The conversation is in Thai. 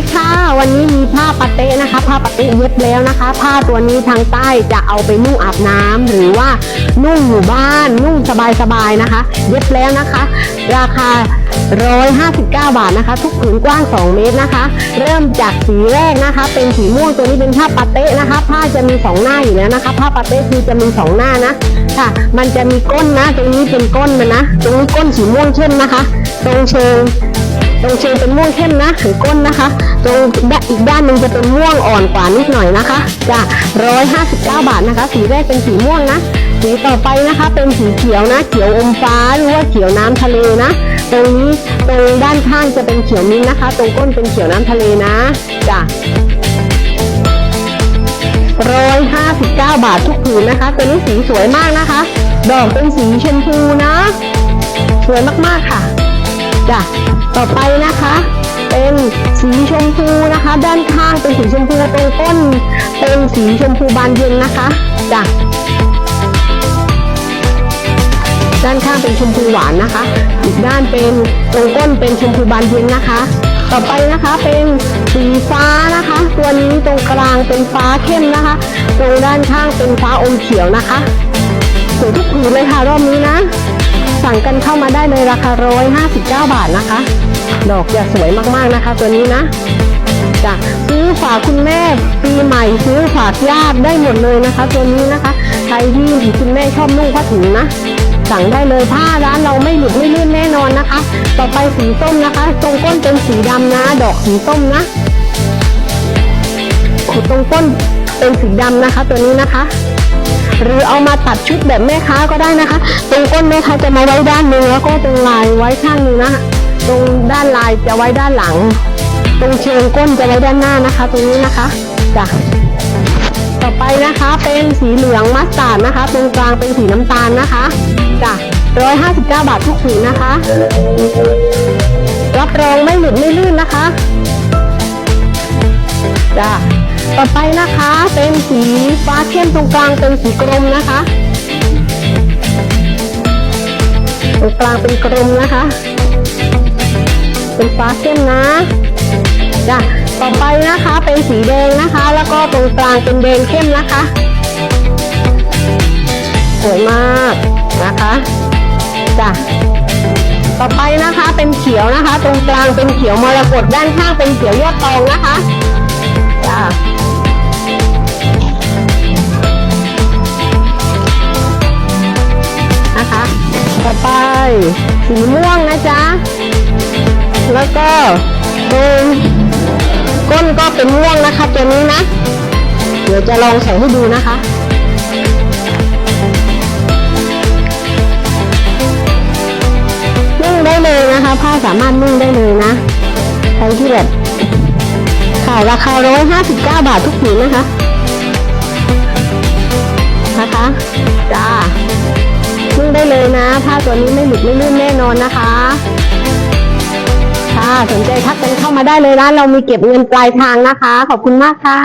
ดีค่ะ วันนี้มีผ้าปาเต้นะคะ ผ้าปาเต้เย็บแล้วนะคะ ผ้าตัวนี้ทางใต้จะเอาไปนุ่งอาบน้ำหรือว่านุ่งอยู่บ้านนุ่งสบายๆนะคะ เย็บแล้วนะคะ ราคา 159 บาทนะคะ ทุกผืนกว้าง 2 เมตรนะคะ เริ่มจากสีแรกนะคะ เป็นสีม่วงตัวนี้เป็นผ้าปาเต้นะคะ ผ้าจะมีสองหน้าอยู่แล้วนะคะ ผ้าปาเต้คือจะมีสองหน้านะค่ะ มันจะมีก้นนะ ตรงนี้เป็นก้นมันนะ ตรงนี้ก้นสีม่วงเข้มนะคะ ตรงเชิง ตรงเชิงเป็นม่วงเข้มนะถึงก้นนะคะ ตรงด้านอีกด้านหนึ่งจะเป็นม่วงอ่อนกว่านิดหน่อยนะคะจ้ะ159 บาทนะคะ สีแรกเป็นสีม่วงนะสีต่อไปนะคะ เป็นสีเขียวนะ เขียวอมฟ้าหรือว่าเขียวน้ำทะเลนะ ตรงนี้ตรงด้านข้างจะเป็นเขียวมิ้นนะคะ ตรงก้นเป็นเขียวน้ำทะเลนะจ้ะ159บาททุกผืนนะคะ ตัวนี้สีสวยมากนะคะ ดอกเป็นสีชมพูนะ สวยมากๆค่ะ จ้ะต่อไปนะคะ เป็นสีชมพูนะคะ ด้านข้างเป็นสีชมพูตรงก้น เป็นสีชมพูบานเย็นนะคะจ้ะด้านข้างเป็นชมพูหวานนะคะ อีกด้านเป็นตรงก้นเป็นชมพูบานเย็นนะคะ ต่อไปนะคะเป็นสีฟ้านะคะ ตัวนี้ตรงกลางเป็นฟ้าเข้มนะคะ ตรงด้านข้างเป็นฟ้าอมเขียวนะคะสวยทุกผืนเลยค่ะรอบนี้นะ สั่งกันเข้ามาได้เลยราคา159บาทนะคะ ดอกจะสวยมากๆนะคะ ตัวนี้นะจะซื้อฝากคุณแม่ปีใหม่ซื้อฝากญาติได้หมดเลยนะคะ ตัวนี้นะคะ ใครที่คุณแม่ชอบนุ่งผ้าถุงนะ สั่งได้เลยผ้าร้านเราไม่หลุดไม่ลื่นแน่นอนนะคะ ต่อไปสีส้มนะคะตรงก้นเป็นสีดำนะ ดอกสีส้มนะตรงก้นเป็นสีดำนะคะ ตัวนี้นะคะ หรือเอามาตัดชุดแบบแม่ค้าก็ได้นะคะ ตรงก้นแม่ค้าจะมาไว้ด้านหนึ่งแล้วก็ตรงลายไว้ข้างนึงนะตรงด้านลายจะไว้ด้านหลัง ตรงเชิงก้นจะไว้ด้านหน้านะคะ ตรงนี้นะคะจ้ะต่อไปนะคะเป็นสีเหลืองมัสตาร์ดนะคะ ตรงกลางเป็นสีน้ำตาลนะคะจ้ะ159บาททุกผืนนะคะ รับรองไม่หลุดไม่ลื่นนะคะจ้ะ ต่อไปนะคะเป็นสีฟ้าเข้มตรงกลางเป็นสีกรมนะคะ ตรงกลางเป็นกรมนะคะ เป็นฟ้าเข้มนะจ้ะต่อไปนะคะเป็นสีแดงนะคะ แล้วก็ตรงกลางเป็นแดงเข้มนะคะ สวยมากนะคะจ้ะต่อไปนะคะเป็นเขียวนะคะ ตรงกลางเป็นเขียวมรกตด้านข้างเป็นเขียวยอดตองนะคะ สีม่วงนะจ๊ะ แล้วก็ตรงก้นก็เป็นม่วงนะคะตัวนี้นะ เดี๋ยวจะลองใส่ให้ดูนะคะนุ่งได้เลยนะคะ ผ้าสามารถนุ่งได้เลยนะใครที่แบบค่ะราคา159บาททุกผืนนะคะ นะคะจ้า ได้เลยนะ ผ้าตัวนี้ไม่หลุดไม่ลื่นแน่นอนนะคะค่ะสนใจทักกันเข้ามาได้เลยร้านเรามีเก็บเงินปลายทางนะคะ ขอบคุณมากค่ะ